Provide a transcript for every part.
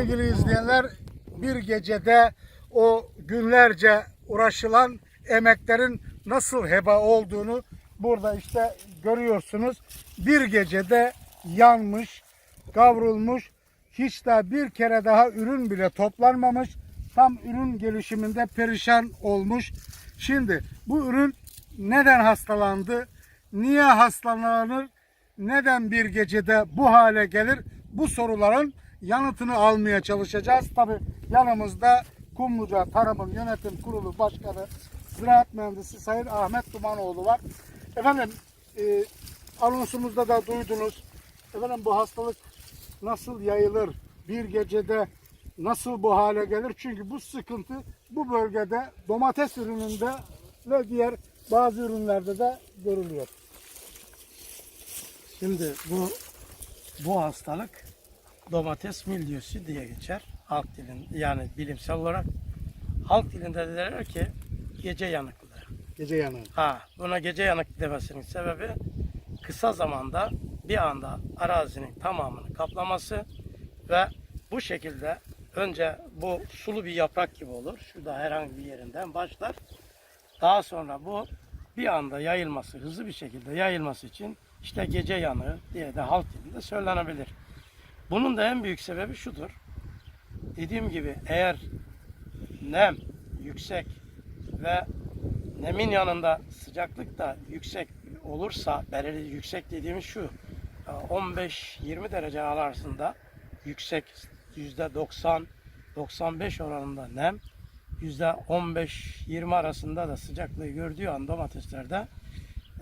Sevgili izleyenler bir gecede o günlerce uğraşılan emeklerin nasıl heba olduğunu burada işte görüyorsunuz. Bir gecede yanmış, kavrulmuş, hiç daha bir kere daha ürün bile toplanmamış. Tam ürün gelişiminde perişan olmuş. Şimdi bu ürün neden hastalandı? Niye hastalanır? Neden bir gecede bu hale gelir? Bu soruların yanıtını almaya çalışacağız. Tabi yanımızda Kumluca Tarımın Yönetim Kurulu Başkanı Ziraat Mühendisi Sayın Ahmet Dumanoğlu var. Efendim e, anonsumuzda da duydunuz. Efendim bu hastalık nasıl yayılır? Bir gecede nasıl bu hale gelir? Çünkü bu sıkıntı bu bölgede domates ürününde ve diğer bazı ürünlerde de görülüyor. Şimdi bu bu hastalık domates milyösü diye geçer. Halk dilinde yani bilimsel olarak halk dilinde de derler ki gece yanıklığı. Gece yanığı. Ha, buna gece yanıklı demesinin sebebi kısa zamanda bir anda arazinin tamamını kaplaması ve bu şekilde önce bu sulu bir yaprak gibi olur. Şurada herhangi bir yerinden başlar. Daha sonra bu bir anda yayılması, hızlı bir şekilde yayılması için işte gece yanığı diye de halk dilinde söylenebilir. Bunun da en büyük sebebi şudur. Dediğim gibi eğer nem yüksek ve nemin yanında sıcaklık da yüksek olursa, belirli yüksek dediğimiz şu, 15-20 derece arasında yüksek %90-95 oranında nem, %15-20 arasında da sıcaklığı gördüğü an domateslerde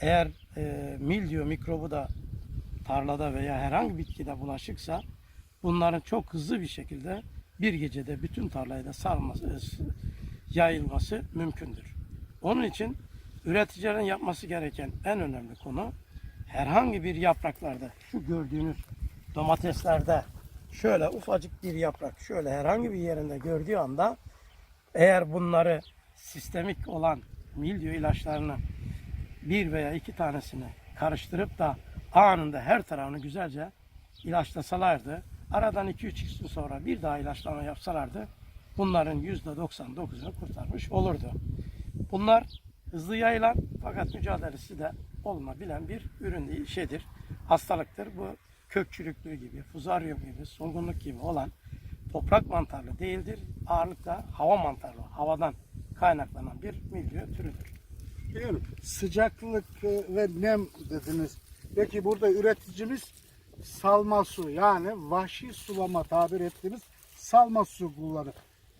eğer e, mildiyo mikrobu da tarlada veya herhangi bitkide bulaşıksa bunların çok hızlı bir şekilde bir gecede bütün tarlayı da sarması, e, yayılması mümkündür. Onun için üreticilerin yapması gereken en önemli konu herhangi bir yapraklarda şu gördüğünüz domateslerde şöyle ufacık bir yaprak şöyle herhangi bir yerinde gördüğü anda eğer bunları sistemik olan mildiyo ilaçlarını bir veya iki tanesini karıştırıp da anında her tarafını güzelce ilaçlasalardı, aradan 2-3 gün sonra bir daha ilaçlama yapsalardı, bunların %99'unu kurtarmış olurdu. Bunlar hızlı yayılan fakat mücadelesi de olmabilen bir ürün değil, şeydir, hastalıktır. Bu kök gibi, fuzaryum gibi, solgunluk gibi olan toprak mantarlı değildir. Ağırlıkla hava mantarlı, havadan kaynaklanan bir mildiyo türüdür. Biliyorum. Sıcaklık e, ve nem dediniz. Peki burada üreticimiz salma su yani vahşi sulama tabir ettiğimiz salma su kullanır.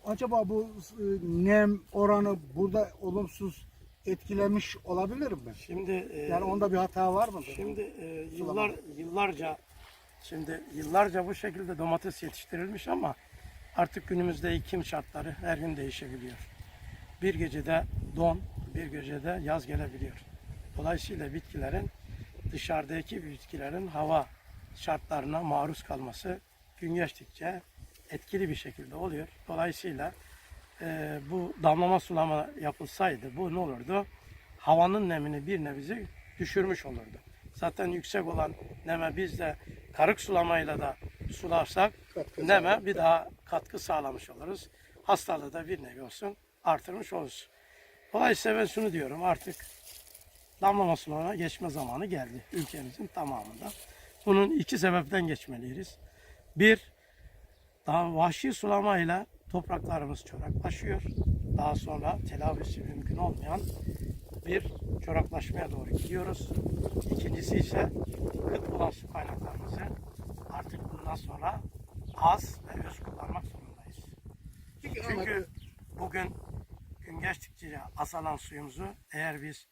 Acaba bu e, nem oranı burada olumsuz etkilemiş olabilir mi? Şimdi e, Yani onda bir hata var mı? Şimdi e, yıllar yıllarca şimdi yıllarca bu şekilde domates yetiştirilmiş ama artık günümüzde iklim şartları her gün değişebiliyor. Bir gecede don, bir gecede yaz gelebiliyor. Dolayısıyla bitkilerin dışarıdaki bitkilerin hava şartlarına maruz kalması gün geçtikçe etkili bir şekilde oluyor. Dolayısıyla e, bu damlama sulama yapılsaydı bu ne olurdu? Havanın nemini bir nebze düşürmüş olurdu. Zaten yüksek olan neme biz de karık sulamayla da sularsak Katkı neme bir daha katkı sağlamış oluruz. Hastalığı da bir nevi olsun artırmış oluruz. Dolayısıyla ben şunu diyorum artık damlama sulama geçme zamanı geldi ülkemizin tamamında. Bunun iki sebepten geçmeliyiz. Bir, daha vahşi sulamayla topraklarımız çoraklaşıyor. Daha sonra telafisi mümkün olmayan bir çoraklaşmaya doğru gidiyoruz. İkincisi ise kıt olan su kaynaklarımızı artık bundan sonra az ve öz kullanmak zorundayız. Peki, Çünkü bugün gün geçtikçe azalan suyumuzu eğer biz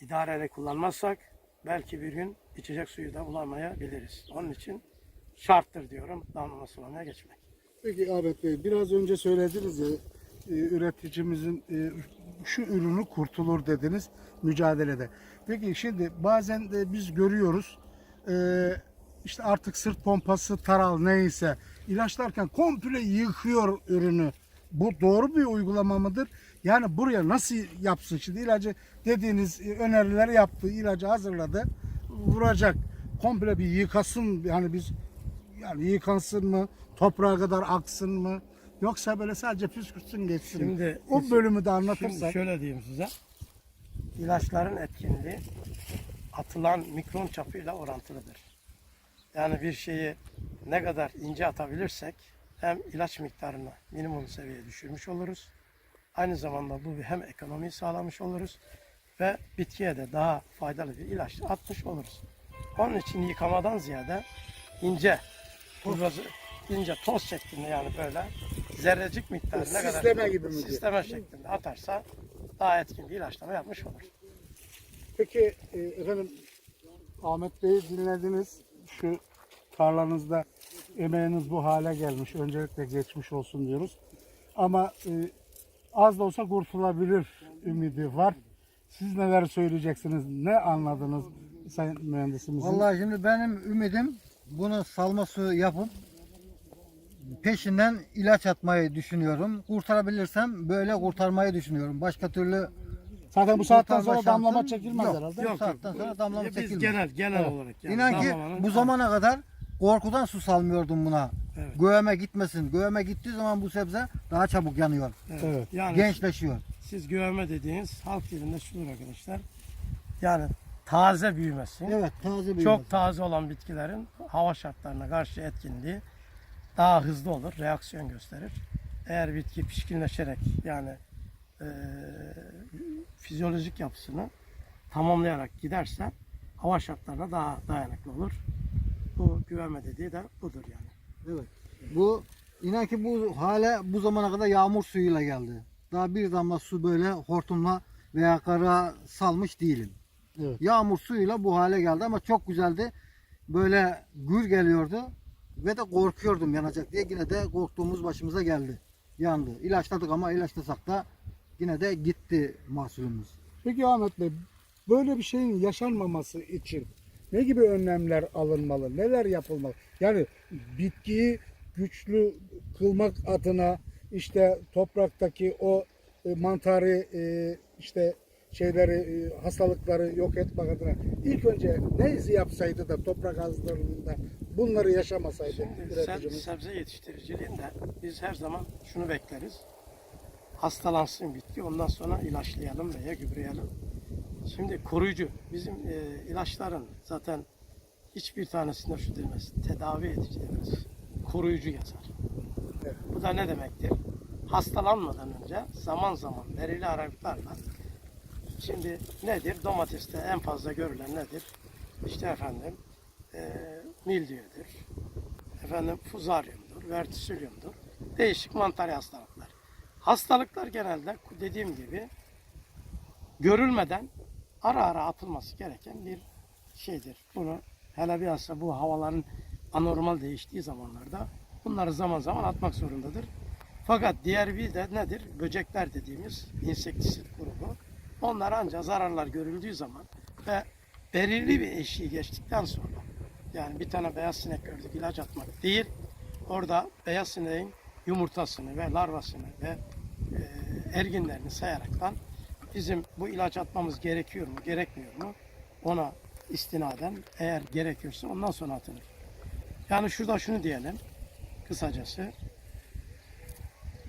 idareyle kullanmazsak belki bir gün içecek suyu da bulamayabiliriz. Onun için şarttır diyorum damlama sulamaya geçmek. Peki Ahmet Bey biraz önce söylediniz ya e, üreticimizin e, şu ürünü kurtulur dediniz mücadelede. Peki şimdi bazen de biz görüyoruz e, işte artık sırt pompası taral neyse ilaçlarken komple yıkıyor ürünü. Bu doğru bir uygulama mıdır? Yani buraya nasıl yapsın şimdi ilacı dediğiniz e, önerileri yaptı, ilacı hazırladı, vuracak. Komple bir yıkasın yani biz Yani yıkansın mı? Toprağa kadar aksın mı? Yoksa böyle sadece püskürtsün geçsin mi? Şimdi- o bölümü de Şimdi anlatırsak. şöyle diyeyim size. İlaçların etkinliği atılan mikron çapıyla orantılıdır. Yani bir şeyi ne kadar ince atabilirsek hem ilaç miktarını minimum seviyeye düşürmüş oluruz. Aynı zamanda bu hem ekonomiyi sağlamış oluruz ve bitkiye de daha faydalı bir ilaç atmış oluruz. Onun için yıkamadan ziyade ince, tuzla, ince toz şeklinde yani böyle zerrecik miktarı ne kadar Sisleme gibi mi diyor? Sisleme şeklinde atarsa daha etkin bir ilaçlama yapmış olur. Peki e, efendim Ahmet Bey'i dinlediniz. Şu tarlanızda emeğiniz bu hale gelmiş. Öncelikle geçmiş olsun diyoruz. Ama e, az da olsa kurtulabilir ümidi var. Siz neler söyleyeceksiniz? Ne anladınız sayın mühendisimizin? Vallahi şimdi benim ümidim bunu salma suyu yapıp peşinden ilaç atmayı düşünüyorum. Kurtarabilirsem böyle kurtarmayı düşünüyorum. Başka türlü Zaten bu saatten kurtarma sonra damlama şansım çekilmez yok. herhalde. Bu saatten sonra damlama Biz çekilmez. genel genel Evet. olarak yani İnan ki damlamanın- bu zamana kadar korkudan su salmıyordum buna. Evet. Göğeme gitmesin. Göğeme gittiği zaman bu sebze daha çabuk yanıyor. Evet. Evet. Yani Gençleşiyor. siz güveme dediğiniz halk dilinde şudur arkadaşlar. Yani taze büyümesi. Evet taze bir Çok taze olan bitkilerin hava şartlarına karşı etkinliği daha hızlı olur, reaksiyon gösterir. Eğer bitki pişkinleşerek yani eee, fizyolojik yapısını tamamlayarak giderse hava şartlarına daha dayanıklı olur. Güvenme dediği de budur yani. Evet. Bu inan ki bu hale bu zamana kadar yağmur suyuyla geldi. Daha bir damla su böyle hortumla veya kara salmış değilim. Evet. Yağmur suyuyla bu hale geldi ama çok güzeldi. Böyle gür geliyordu ve de korkuyordum yanacak diye yine de korktuğumuz başımıza geldi. Yandı. İlaçladık ama ilaçlasak da yine de gitti mahsulümüz. Peki Ahmet Bey, böyle bir şeyin yaşanmaması için ne gibi önlemler alınmalı, neler yapılmalı? Yani bitkiyi güçlü kılmak adına işte topraktaki o e, mantarı e, işte şeyleri e, hastalıkları yok etmek adına ilk önce ne yapsaydı da toprak hazırlığında bunları yaşamasaydı Şimdi üreticimiz? sebze yetiştiriciliğinde biz her zaman şunu bekleriz. Hastalansın bitki ondan sonra ilaçlayalım veya gübreyelim. Şimdi koruyucu bizim e, ilaçların zaten hiçbir tanesinde şu demez. Tedavi edici demez. Koruyucu yazar. Evet. Bu da ne demektir? Hastalanmadan önce zaman zaman verili aralıklarla Şimdi nedir? Domateste en fazla görülen nedir? İşte efendim e, mildiyödür, efendim fuzaryumdur, vertisilyumdur. Değişik mantar hastalıklar. Hastalıklar genelde dediğim gibi görülmeden ara ara atılması gereken bir şeydir. Bunu hele bilhassa bu havaların anormal değiştiği zamanlarda bunları zaman zaman atmak zorundadır. Fakat diğer bir de nedir? Böcekler dediğimiz insektisit grubu. Onlar ancak zararlar görüldüğü zaman ve belirli bir eşiği geçtikten sonra yani bir tane beyaz sinek gördük ilaç atmak değil. Orada beyaz sineğin yumurtasını ve larvasını ve e, erginlerini sayaraktan bizim bu ilaç atmamız gerekiyor mu gerekmiyor mu ona istinaden eğer gerekiyorsa ondan sonra atılır. Yani şurada şunu diyelim kısacası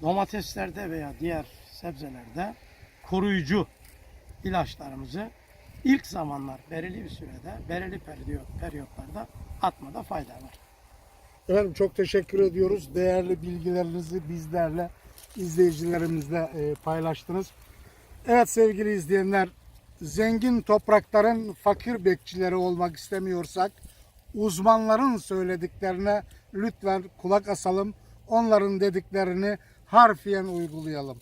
domateslerde veya diğer sebzelerde koruyucu ilaçlarımızı ilk zamanlar belirli bir sürede, belirli periyot, periyotlarda atmada fayda var. Efendim çok teşekkür ediyoruz. Değerli bilgilerinizi bizlerle, izleyicilerimizle e, paylaştınız. Evet sevgili izleyenler, zengin toprakların fakir bekçileri olmak istemiyorsak, uzmanların söylediklerine lütfen kulak asalım. Onların dediklerini harfiyen uygulayalım.